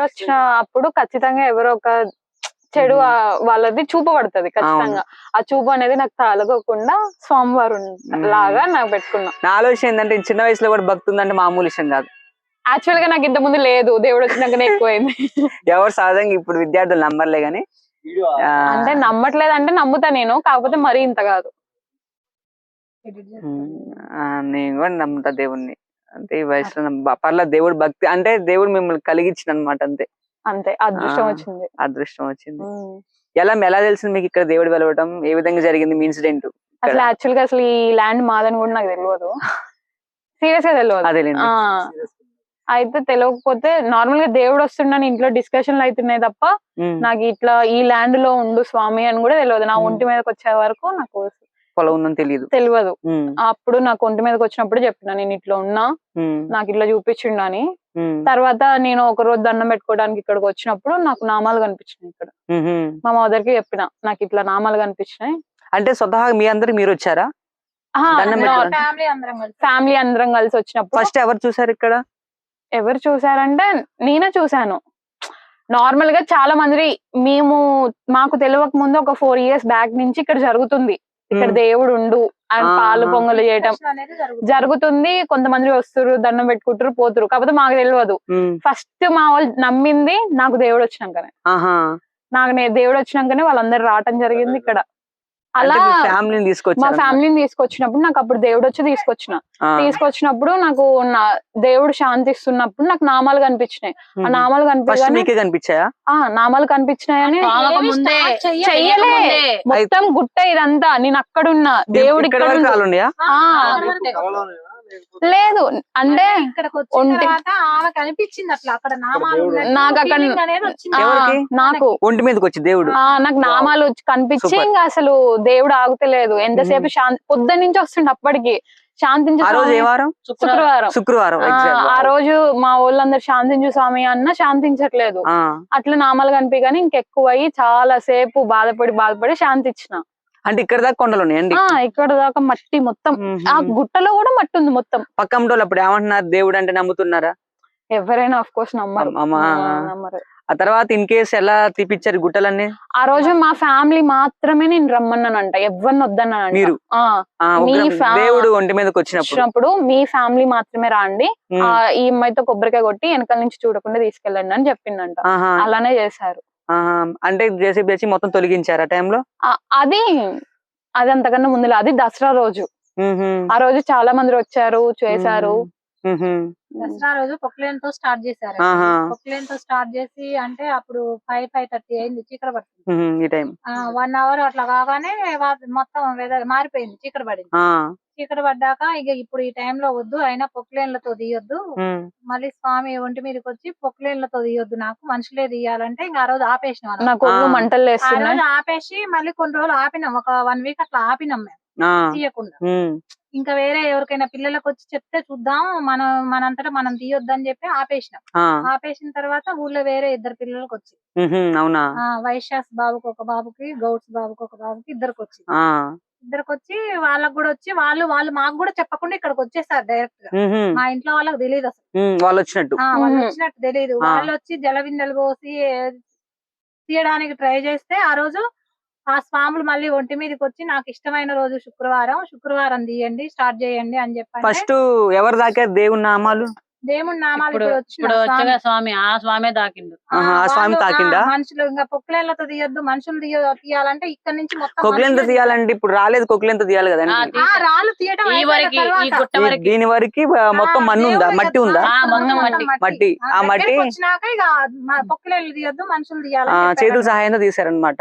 దేవుడు వచ్చిన అప్పుడు ఖచ్చితంగా ఎవరో ఒక చెడు వాళ్ళది చూపబడుతుంది ఖచ్చితంగా. ఆ చూపు అనేది నాకు తలగకుండా స్వామివారు. లాగా నాకు పెట్టుకున్నా. నా ఆలోచన ఏంటంటే ఈ చిన్న వయసులో కూడా భక్తి ఉందంటే మామూలు విషయం కాదు. యాక్చువల్గా నాకు ఇంత ముందు లేదు దేవుడు వచ్చినాకనే ఎక్కువైంది. ఎవరు సహజంగా ఇప్పుడు విద్యార్థులు నమ్మర్లే గాని అంటే నమ్మట్లేదు అంటే నమ్ముతా నేను కాకపోతే మరీ ఇంత కాదు. నేను కూడా నమ్ముతా దేవుణ్ణి. అంటే ఈ వయసులో పర్లేదు దేవుడు భక్తి అంటే దేవుడు మిమ్మల్ని కలిగించిన అనమాట అంతే. అంతే అదృష్టం. వచ్చింది. అదృష్టం వచ్చింది. ఎలా ఎలా తెలిసింది మీకు ఇక్కడ దేవుడు వెలవటం? ఏ విధంగా జరిగింది మీ ఇన్సిడెంట్? అసలు యాక్చువల్గా అసలు ఈ ల్యాండ్ మాదని కూడా నాకు తెలియదు సీరియస్గా తెలియదు అయితే తెలియకపోతే నార్మల్గా దేవుడు వస్తుండని ఇంట్లో డిస్కషన్లు అవుతున్నాయి తప్ప నాకు ఇట్లా ఈ ల్యాండ్లో ఉండు స్వామి అని కూడా తెలియదు నా. ఒంటి మీదకి వచ్చే వరకు నాకు పొలం ఉందని తెలియదు తెలియదు అప్పుడు నాకు ఒంటి మీదకి వచ్చినప్పుడు చెప్పిన నేను ఇట్లా ఉన్నా నాకు ఇట్లా చూపించిండు అని. తర్వాత నేను ఒక రోజు దండం పెట్టుకోవడానికి ఇక్కడికి వచ్చినప్పుడు నాకు నామాలు కనిపించినాయి ఇక్కడ. మా మదర్కి చెప్పిన నాకు ఇట్లా నామాలు కనిపించినాయి. అంటే స్వతహాగా మీ అందరికి మీరు వచ్చారా? ఫ్యామిలీ అందరం కలిసి. వచ్చినప్పుడు ఫస్ట్ ఎవరు చూసారు ఇక్కడ? ఎవరు చూసారంటే నేనే చూసాను. నార్మల్గా చాలా మంది మేము మాకు తెలియక ముందు ఒక ఫోర్ ఇయర్స్ బ్యాక్ నుంచి ఇక్కడ జరుగుతుంది. ఇక్కడ దేవుడు ఉండు అండ్ ఆహా. పాలు పొంగలు చేయటం జరుగుతుంది. కొంతమంది వస్తారు దండం పెట్టుకుంటారు పోతురు కాకపోతే మాకు తెలియదు ఫస్ట్ మా వాళ్ళు నమ్మింది నాకు దేవుడు వచ్చినాకనే ఆహా. నాకు దేవుడు వచ్చినాకనే వాళ్ళందరూ రావటం జరిగింది ఇక్కడ. అలా ఫ్యామిలీని మా తీసుకొచ్చారు ఫ్యామిలీని తీసుకొచ్చినప్పుడు నాకు అప్పుడు దేవుడు వచ్చి తీసుకొచ్చిన తీసుకొచ్చినప్పుడు నాకు నా దేవుడు శాంతిస్తున్నప్పుడు నాకు నామాలు కనిపించినాయి. ఆ. నామాలు కనిపించాయా? ఆ నామాలు కనిపించినాయని చెయ్యలే. మొత్తం గుట్ట ఇదంతా. నేను అక్కడున్నా దేవుడు ఇక్కడ లేదు. అంటే ఆమె కనిపించింది అట్లా. అక్కడ నాకు అక్కడ- ఒంటి మీదకి వచ్చి దేవుడు. ఆ నాకు నామాలు కనిపించి. ఇంకా అసలు దేవుడు ఆగుతలేదు. ఎంతసేపు శాంతి పొద్దు నుంచి వస్తుండే అప్పటికి. శాంతించు ఆ రోజు ఏ స్వామి. వారం? శుక్రవారం. శుక్రవారం ఆ, రోజు మా వాళ్ళందరూ శాంతించు స్వామి అన్న శాంతించట్లేదు. అట్లా నామాలు కనిపించగానే ఇంకెక్కువయ్యి చాలా సేపు బాధపడి బాధపడి శాంతి ఇచ్చిన అంటే ఇక్కడ దాకా కొండలు ఉన్నాయండి ఇక్కడ దాకా మట్టి మొత్తం. ఆ గుట్టలో కూడా మట్టి ఉంది మొత్తం. పక్కన అప్పుడు ఏమంటున్నారు? దేవుడు అంటే నమ్ముతున్నారా? ఎవరైనా ఆఫ్ కోర్స్ నమ్మరు. ఆ, తర్వాత ఇన్ కేస్ ఎలా తీపిచ్చారు గుట్టలన్నీ? ఆ రోజు మా ఫ్యామిలీ మాత్రమే నేను రమ్మన్నానంట. ఎవరిని మీరు? fa- దేవుడు ఒంటి మీదకి వచ్చినప్పుడు. మీ ఫ్యామిలీ మాత్రమే రాండి. ఈ అమ్మాయితో కొబ్బరికాయ కొట్టి వెనకాల నుంచి చూడకుండా తీసుకెళ్ళండి అని చెప్పిందంట. అలానే చేశారు. అంటే జేసీబీ వచ్చి మొత్తం తొలగించారు ఆ టైంలో? అది అది అంతకన్నా ముందులో. అది దసరా రోజు. ఆ రోజు చాలా మంది వచ్చారు చేశారు. దసరా రోజు పొక్లేన్తో స్టార్ట్ చేశారు. పొక్లేన్తో స్టార్ట్ చేసి అంటే అప్పుడు ఫైవ్ ఫైవ్ థర్టీ అయింది చీకటి పడుతుంది. ఈ టైం. వన్ అవర్ అట్లా కాగానే మొత్తం వెదర్ మారిపోయింది చీకటి పడింది. చీకటి పడ్డాక ఇక ఇప్పుడు ఈ time లో వద్దు అయినా పొక్లేన్లతో తీయొద్దు. మళ్ళీ స్వామి ఒంటి మీదకి వచ్చి పొక్లేన్లతో తీయొద్దు నాకు మనుషులే తీయాలంటే ఇంకా ఆ రోజు ఆపేసిన. మంటలు ఆ రోజు ఆపేసి మళ్ళీ కొన్ని రోజులు ఆపినాం ఒక వన్ వీక్ అట్లా ఆపినాం మేము. తీయకుండా. ఇంకా వేరే ఎవరికైనా పిల్లలకు వచ్చి చెప్తే చూద్దాం మనం మనంతటా మనం తీయొద్దు అని చెప్పి ఆపేసినాం. ఆపేసిన తర్వాత ఊర్లో వేరే ఇద్దరు పిల్లలకు వచ్చి అవునా? వైశ్యాస్ బాబుకి ఒక బాబుకి గౌడ్స్ బాబుకి ఒక బాబుకి ఇద్దరికి వచ్చి ఇద్దరికి వచ్చి వాళ్ళకి కూడా వచ్చి వాళ్ళు వాళ్ళు మాకు కూడా చెప్పకుండా ఇక్కడికి వచ్చేసారు డైరెక్ట్గా. మా ఇంట్లో వాళ్ళకి తెలియదు అసలు. వాళ్ళు వచ్చినట్టు వాళ్ళు. వచ్చినట్టు తెలియదు. వాళ్ళు వచ్చి జలవిందలు పోసి తీయడానికి ట్రై చేస్తే ఆ రోజు ఆ స్వాములు మళ్ళీ ఒంటి మీదకి వచ్చి నాకు ఇష్టమైన రోజు శుక్రవారం శుక్రవారం తీయండి స్టార్ట్ చేయండి అని చెప్పి ఫస్ట్ ఎవరు దాకా దేవుని నామాలు? దేవుడి నామాలు ఇప్పుడు ఇప్పుడు వచ్చగా స్వామి. ఆ స్వామే దాకిండు ఆహా, ఆ స్వామి వాళ్ళు, ఆ, తాకిందా? మనుషులు ఇంకా పొక్కులేళ్ళతో తీయొద్దు మనుషులు తీయ తీయాలంటే ఇక్కడ నుంచి మొత్తం కొక్లెంత మనుషులే తీయాలంటే ఇప్పుడు రాలేదు కొక్లెంత తీయాలి కదండి? ఆ, రాళ్ళు తీయడం ఈ అయిపోయిన వరకు ఈ తర్వాత. గుట్ట ఈ- వరకు. దీని వరకు మొత్తం మన్ను ఉందా? దేవుడు మట్టి ఉందా? ఆ, మొత్తం ఆ, మట్టి. మట్టి. ఆ మట్టి- వచ్చినాక ఇక మ- పొక్కులేళ్ళు తీయొద్దు మనుషులు ఆ, చెప్పారు. చేతుల సహాయంతో తీసారనమాట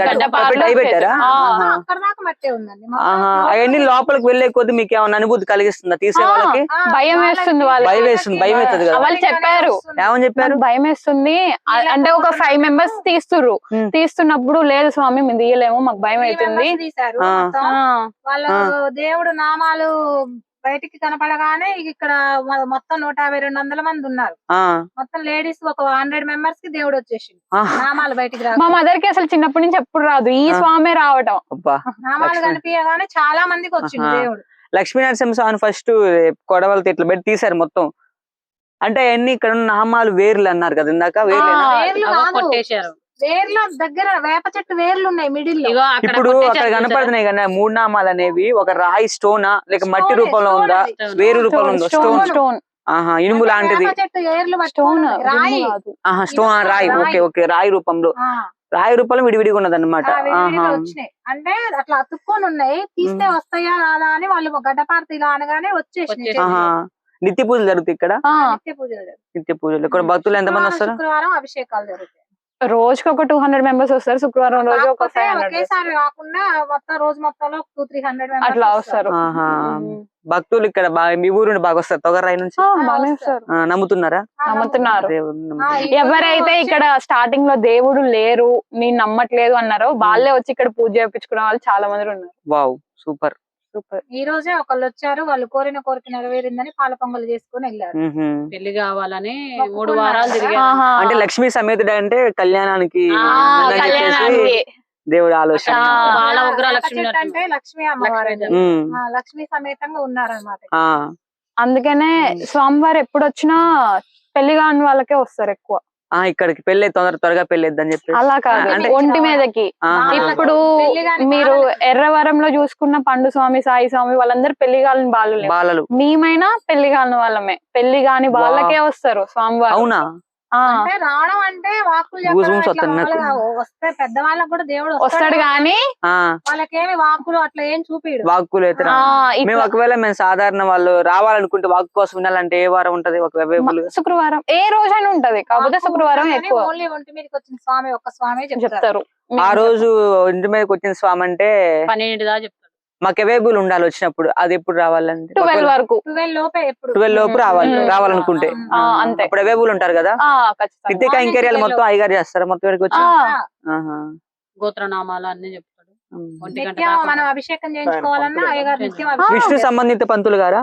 గడ్డపారలు గడ్డ పెట్టారా. ఆ, ఆహా. అక్కడ దాకా మట్టే ఉందండి. మొత్తం ఆహా లోపల- అవన్నీ లోపలికి వెళ్ళే కొద్ది మీకు ఏమైనా అనుభూతి కలిగిస్తుందా? తీసే వాళ్ళకి? భయం వేస్తుంది వాళ్ళకి. భయం వేస్తుంది, భయం వేస్తుంది కదా. వాళ్ళు చెప్పారు. ఏమని చెప్పారు? భయం వేస్తుంది అంటే ఒక ఫైవ్ మెంబర్స్ తీస్తుర్రు. తీస్తున్నప్పుడు లేదు స్వామి మేము తీయలేము మాకు భయం అవుతుంది వాళ్ళు. దేవుడు నామాలు బయటికి కనపడగానే ఇక ఇక్కడ మొత్తం నూట యాభై రెండు వందల మంది ఉన్నారు. ఆ, మొత్తం లేడీస్ ఒక హండ్రెడ్ మెంబర్స్కి దేవుడు వచ్చేసింది ఆ, నామాలు బయటికి రా మా మదర్కి అసలు చిన్నప్పటి నుంచి ఎప్పుడు రాదు. ఈ. స్వామి రావటం. అబ్బా నామాలు. కనిపించగానే చాలా మందికి వచ్చింది. దేవుడు. లక్ష్మీనరసింహ స్వామి ఫస్ట్ కొడవలతో ఇట్లా పెట్టి తీశారు మొత్తం. అంటే అన్ని ఇక్కడ ఉన్న నామాలు వేర్లు అన్నారు కదా ఇందాక? వేర్లు దగ్గర వేప చెట్టు వేర్లు ఉన్నాయి మిడిల్లో ఇగో అక్కడ ఇప్పుడు అక్కడ? కనపడుతున్నాయి కదా మూడు నామాలు అనేవి. ఒక రాయి స్టోనా? లేక మట్టి రూపంలో ఉందా. వేరు రూపంలో ఉందా? Stone stone. ఆహా ఇనుము లాంటిది. స్టోన్. రాయి. ఆహా స్టోన్ రాయి. రాయి. ఓకే ఓకే రాయి రూపంలో. ఆ, రాయి రూపంలో విడివిడిగా ఉన్నదన్నమాట. అంటే అట్లా అతుక్కొని ఉన్నాయి. తీస్తే. వస్తాయా రాదా అని వాళ్ళు గడ్డపారతి ఇలా అనగానే. ఆహా. నిత్య పూజలు జరుగుతాయి ఇక్కడ? ఆ, నిత్య పూజలు జరుగుతాయి. నిత్య పూజలు. ఇక్కడ భక్తులు ఎంతమంది వస్తారు? శుక్రవారం అభిషేకాలు జరుగుతాయి. రోజుకి ఒక టూ హండ్రెడ్ మెంబర్స్ వస్తారు. శుక్రవారం రోజు ఒక కాకపోతే ఫైవ్ హండ్రెడ్ ఒకేసారి కాకుండా మొత్తం రోజు మొత్తంలో టూ త్రీ హండ్రెడ్ అట్లా వస్తారు. ఆహా. భక్తులు ఇక్కడ బాగా మీ ఊరు బాగా వస్తారు. తొగరాయి నుంచి? నమ్ముతున్నారా? నమ్ముతున్నారు. ఎవరైతే ఇక్కడ స్టార్టింగ్లో దేవుడు లేరు నేను నమ్మట్లేదు అన్నారో వాళ్ళే వచ్చి ఇక్కడ పూజ చేయించుకునే వాళ్ళు చాలా మంది ఉన్నారు. Wow super. సూపర్. ఈ రోజే ఒకళ్ళు వచ్చారు వాళ్ళు కోరిన కోరిక నెరవేరిందని పాల పొంగల్ చేసుకుని వెళ్ళారు. పెళ్ళి కావాలని మూడు వారాలు ఆహా. అంటే లక్ష్మీ సమేతుడు అంటే కళ్యాణానికి దేవుడు ఆలోచన. అంటే లక్ష్మీ అమ్మవారు. లక్ష్మీ ఉమ్, ఆ, లక్ష్మీ సమేతంగా ఉన్నారన్నమాట. ఆ, అందుకనే. స్వామివారు ఎప్పుడు వచ్చినా పెళ్ళి కాని వాళ్ళకే వస్తారు ఎక్కువ. ఆ, ఇక్కడికి పెళ్ళి తొందర త్వరగా పెళ్ళి అని చెప్పి అలా కాదు. అంటే- ఒంటి మీదకి. ఇప్పుడు పెళ్ళి మీరు. ఎర్రవరంలో చూసుకున్న పండు స్వామి సాయి స్వామి వాళ్ళందరూ పెళ్ళి కాలని బాలు బాలలు. మేమైనా పెళ్ళి కాని వాళ్ళమే. పెళ్ళి కాని వాళ్ళకే వస్తారు స్వామివారు. అవునా? అంటే రావడం అంటే వాక్కులు వస్తే పెద్దవాళ్ళకి కూడా దేవుడు వస్తాడు. గాని ఆ. వాళ్ళకేమి వాక్కులు అట్లా ఏం చూపిడు వాక్కులు అయితే మేము ఒకవేళ మేము సాధారణ వాళ్ళు రావాలనుకుంటే వాక్కు కోసం వినాలంటే ఏ వారం ఉంటది? ఒక శుక్రవారం. ఏ రోజైనా ఉంటది. కాకపోతే శుక్రవారం ఎక్కువ. ఓన్లీ ఒంటి మీదకి వచ్చిన స్వామి ఒక్క స్వామి చెప్తారు. చెప్తారు. ఆ రోజు ఇంటి మీదకి వచ్చిన స్వామి అంటే పన్నెండు దా చెప్తారు. మాకు అవైలబుల్ ఉండాలి వచ్చినప్పుడు. అది ఎప్పుడు రావాలంటే? ట్వెల్వ్ వరకు. ట్వెల్వ్ లోపే ఎప్పుడు? ట్వెల్వ్ లోపు రావాలి. ఉమ్. రావాలనుకుంటే. ఆ, అంతే. అప్పుడు అవైలబుల్ ఉంటారు కదా? కైంకర్యాలు 12 మొత్తం అయ్యగారు చేస్తారా? మొత్తం ఇక్కడికి వచ్చి. గోత్రనామాలు అన్ని నిత్యం మనం అభిషేకం చేయించుకోవాలన్నా అయ్యగారు నిత్యం విష్ణు సంబంధిత పంతులు గారా.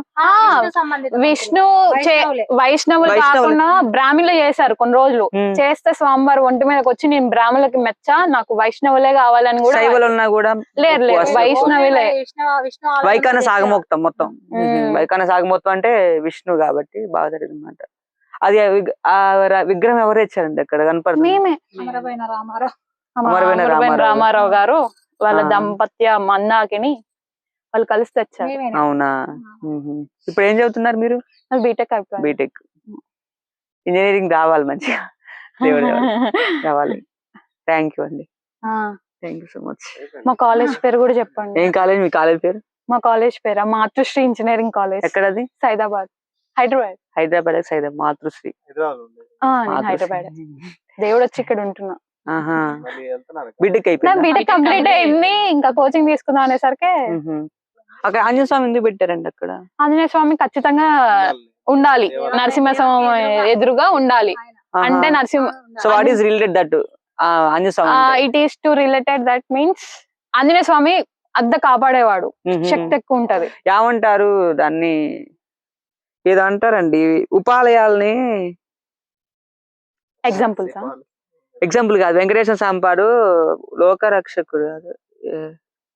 విష్ణు సంబంధిత విష్ణు చే- వైష్ణవులే. కాకుండా బ్రాహ్మణులు చేశారు కొన్ని రోజులు. చేస్తే స్వామివారు ఒంటి మీదకి వచ్చి నేను బ్రాహ్మణులకి మెచ్చ నాకు వైష్ణవులే కావాలని కూడా శైవులు ఉన్నా కూడా లేరు, లేరు. వస్తారు. వైష్ణవులే. విష్ణు విష్ణు ఆరాధన వైకాన. సాగమోక్తం మొత్తం. వైకాన సాగమోక్తం అంటే విష్ణు కాబట్టి బాగా జరిగింది అనమాట అది విగ్రహం ఎవరు తెచ్చారండి అక్కడ కనపడుతుంది రామారావు. రామారావు గారు వాళ్ళ. దంపత్య మందాకిని వాళ్ళు కలిసి తెచ్చారు? అవునా. ఇప్పుడు ఏం చదువుతున్నారు మీరు? బీటెక్ అయిపోయింది. బీటెక్ ఇంజనీరింగ్ రావాలి మంచిగా. రావాలి. థ్యాంక్ యూ అండి. ఆ, థ్యాంక్ యూ సో మచ్ మా కాలేజ్ పేరు కూడా చెప్పండి. ఏం కాలేజ్? మీ కాలేజ్ పేరు? మా కాలేజ్ పేరు? మాతృశ్రీ ఇంజనీరింగ్ కాలేజ్ ఎక్కడది? సైదాబాద్. హైదరాబాద్. హైదరాబాద్ సైడ్ మాతృశ్రీ. హైదరాబాద్ దేవుడు వచ్చి ఇక్కడ ఉంటున్నా. నా అయిపోయింది బీటెక్ కంప్లీట్ అయింది. ఇంకా కోచింగ్ తీసుకుందాం అనేసరికి అక్కడ ఆంజనేయ స్వామి ఎందుకు పెట్టారండి అక్కడ? ఆంజనేయ స్వామి ఖచ్చితంగా ఉండాలి. నరసింహస్వామి ఎదురుగా ఉండాలి. అంటే Narasimha so what is related that Anjaneya Swami? It is to related that means Anjaneya Swami అద్ద కాపాడేవాడు. శక్తి ఎక్కువ ఉంటది. ఏమంటారు దాన్ని? ఏదో అంటారండి. ఉపాలయాల్ని ఎగ్జాంపుల్స్ ఎగ్జాంపుల్ కాదు. వెంకటేశ్వర స్వామిపాడు లోకరక్షకుడు. కాదు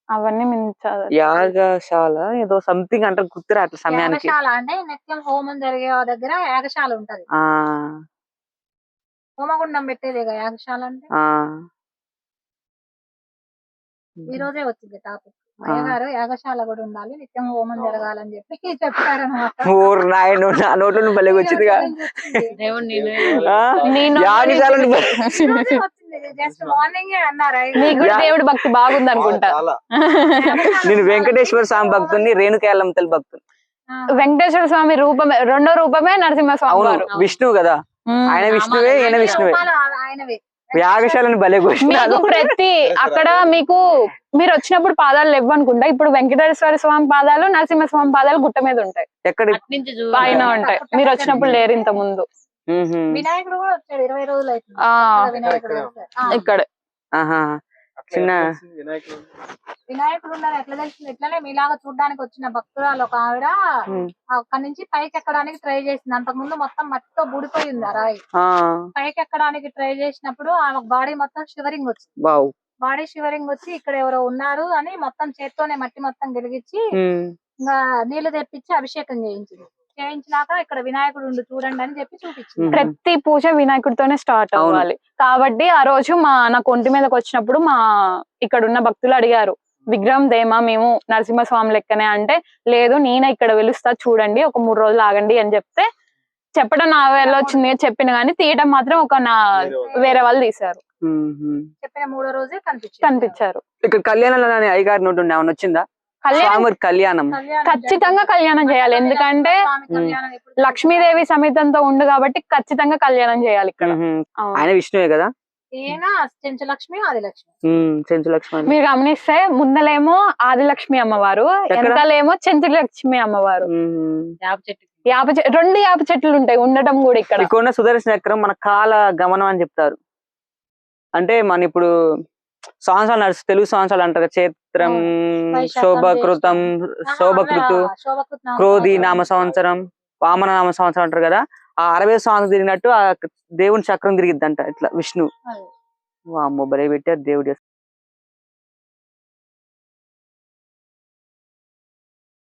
అవన్నీ చదవ- యాగశాల ఏదో సంథింగ్ అంటారు గుర్తురా అట్లా సమయానికి. యాగశాల అంటే నిత్యం హోమం జరిగే దగ్గర యాగశాల ఉంటది. ఆ. హోమగుండం పెట్టేదే యాగశాల అంటే. ఆ. ఈ రోజే వచ్చింది టాపిక్. అయ్యగారు యాగశాల కూడా ఉండాలి నిత్యం హోమం జరగాలని చెప్పి చెప్పారనమాట ఊరు నాయను నా నోట్లో వచ్చిందిగా జస్ట్ మార్నింగ్ అన్నారు దేవుడి భక్తి బాగుంది అనుకుంటా నేను వెంకటేశ్వర స్వామి భక్తుని రేణుకేళ్ళం తల్లి భక్తుని వెంకటేశ్వర స్వామి రూపమే రెండో రూపమే నరసింహ స్వామి విష్ణువు కదా. ఆయన విష్ణువే ఈయన విష్ణువే. ఆయనవే. యాగశాలని భలే మీకు క్వశ్చన్ ప్రతి అక్కడ మీకు మీరు వచ్చినప్పుడు పాదాలు లేవనుకుంటా. ఇప్పుడు వెంకటేశ్వర స్వామి పాదాలు నరసింహ స్వామి పాదాలు గుట్ట మీద ఉంటాయి. ఎక్కడ పైన ఉంటాయి. మీరు వచ్చినప్పుడు లేరు ఇంత ముందు. వినాయకుడు కూడా వచ్చాడు ఇరవై రోజులు ఇక్కడ. చిన్న- వినాయకుడు. వినాయకుడు ఉన్నారు ఎట్లా తెలిసింది? ఎట్లనే మీలాగా చూడడానికి వచ్చిన భక్తురాలు ఒక ఆవిడ. అక్కడి నుంచి పైకి ఎక్కడానికి ట్రై చేసింది. అంతకు ముందు మొత్తం మట్టితో బూడిపోయింది ఆ రాయి. పైకి ఎక్కడానికి ట్రై చేసినప్పుడు ఆమె బాడీ మొత్తం షివరింగ్ వచ్చింది. వావ్. బాడీ షివరింగ్ వచ్చి ఇక్కడ ఎవరో ఉన్నారు అని మొత్తం చేత్తోనే మట్టి మొత్తం గెలిగించి. ఇంకా నీళ్ళు తెప్పించి అభిషేకం చేయించింది. చేయించినాక ఇక్కడ వినాయకుడు ఉండు చూడండి అని చెప్పి చూపించింది. ప్రతి పూజ వినాయకుడితోనే స్టార్ట్. అవ్వాలి. కాబట్టి ఆ రోజు మా నా కొంటి మీదకి వచ్చినప్పుడు మా ఇక్కడ ఉన్న భక్తులు అడిగారు విగ్రహం దేమా మేము నరసింహస్వామి లెక్కనే? అంటే లేదు నేనే ఇక్కడ వెలుస్తా చూడండి ఒక మూడు రోజులు ఆగండి అని చెప్తే చెప్పడం నా వేళ వచ్చింది చెప్పిన కానీ తీయడం మాత్రం ఒక నా వేరే వాళ్ళు. తీశారు. చెప్పిన మూడో రోజే కనిపించారు. ఇక్కడ కళ్యాణంలో అయ్యగారి నోటి నుండి ఏమైనా వచ్చిందా? కళ్యాణం కళ్యాణం. ఖచ్చితంగా కళ్యాణం చేయాలి. ఎందుకంటే లక్ష్మీదేవి సమేతంతో ఉండు కాబట్టి ఖచ్చితంగా కళ్యాణం చేయాలి ఇక్కడ. ఆయన విష్ణువే కదా? చెంచలక్ష్మి ఆదిలక్ష్మి. మీరు గమనిస్తే ముందలేమో ఆదిలక్ష్మి అమ్మవారు? వెనకాలేమో చెంచులక్ష్మి అమ్మవారు. చెట్టు. యాప చె- రెండు యాప చెట్లు ఉంటాయి ఉండటం కూడా ఇక్కడ. ఇక్కడ సుదర్శన చక్రం మన కాల గమనం అని చెప్తారు. అంటే మన ఇప్పుడు సంవత్సరాలు నడుచు తెలుగు సంవత్సరాలు అంటారు కదా, వైశాఖం, శోభకృతం శోభకృతు క్రోధి. నామ సంవత్సరం వామన నామ సంవత్సరం అంటారు కదా ఆ అరవై సంవత్సరం తిరిగినట్టు ఆ దేవుని చక్రం తిరిగిద్దంట ఇట్లా విష్ణు. వామ్మో బలే పెట్టారు దేవుడు